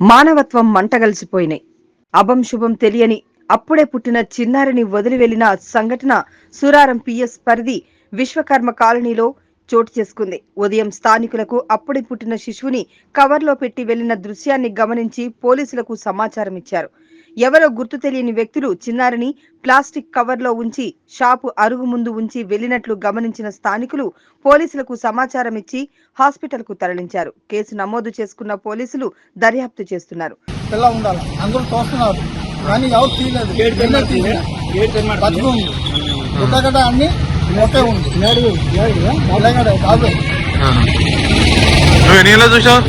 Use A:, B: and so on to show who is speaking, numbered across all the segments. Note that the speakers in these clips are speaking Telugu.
A: మానవత్వం మంటగలిసిపోయినాయి అభం శుభం తెలియని అప్పుడే పుట్టిన చిన్నారిని వదిలి వెళ్ళిన సంఘటన సురారం పిఎస్ పరిధి విశ్వకర్మ కాలనీలో చోటు చేసుకుంది. ఉదయం స్థానికులకు అప్పుడే పుట్టిన శిశువుని కవర్లో పెట్టి వెళ్ళిన దృశ్యాన్ని గమనించి పోలీసులకు సమాచారం ఇచ్చారు ఎవరో గుర్తు తెలియని వ్యక్తులు చిన్నారిని ప్లాస్టిక్ కవర్లో ఉంచి షాపు అరుగు ముందు ఉంచి వెళ్ళినట్లు గమనించిన స్థానికులు పోలీసులకు సమాచారం ఇచ్చి హాస్పిటల్కు తరలించారు. కేసు నమోదు చేసుకున్న పోలీసులు దర్యాప్తు చేస్తున్నారు.
B: పిల్ల ఉండాలి. అందరూ చూస్తున్నారు. కానీ ఎవరు తీయలేదు. నిన్నే తీయలేదు. బతుకు ఉంది. గుడ్డగడ్డ అన్ని ఒకే ఉంది. గుడ్డగడ్డ కాదు.
C: నువ్వు ఎన్ని గంటలకు చూసావు?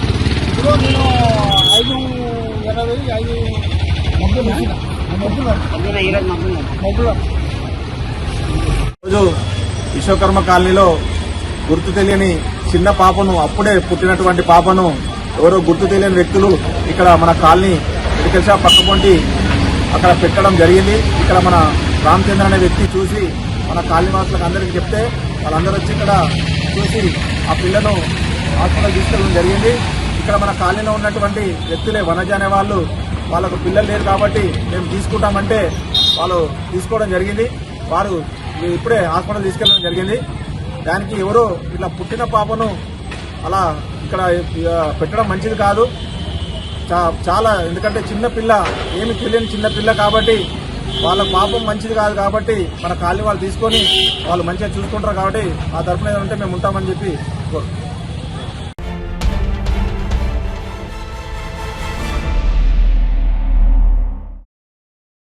B: ఇప్పుడు నేను ఐదు ఇరవై ఐదు
D: రోజు విశ్వకర్మ కాలనీలో గుర్తు తెలియని చిన్న పాపను అప్పుడే పుట్టినటువంటి పాపను ఎవరో గుర్తు తెలియని వ్యక్తులు ఇక్కడ మన కాలనీ మెడికల్ షాప్ పక్కపొంటి అక్కడ పెట్టడం జరిగింది. ఇక్కడ మన రామచంద్ర అనే వ్యక్తి చూసి మన కాలనీవాసులకు అందరికీ చెప్తే వాళ్ళందరూ వచ్చి ఇక్కడ చూసి ఆ పిల్లను హాస్పిటల్ తీసుకెళ్ళడం జరిగింది. ఇక్కడ మన కాలనీలో ఉన్నటువంటి వ్యక్తులే వనజ అనే వాళ్ళు వాళ్ళకు పిల్లలు లేరు కాబట్టి మేము తీసుకుంటామంటే వాళ్ళు తీసుకోవడం జరిగింది. వారు ఇప్పుడే హాస్పిటల్ తీసుకెళ్ళడం జరిగింది. దానికి ఎవరో ఇట్లా పుట్టిన పాపను అలా ఇక్కడ పెట్టడం మంచిది కాదు. చా- చాలా ఎందుకంటే చిన్న పిల్ల ఏమి తెలియని చిన్న పిల్ల కాబట్టి వాళ్ళ పాపం మంచిది కాదు కాబట్టి మన కాలనీ వాళ్ళు తీసుకొని వాళ్ళు మంచిగా చూసుకుంటారు కాబట్టి ఆ తరఫున ఏదంటే మేము ఉంటామని చెప్పి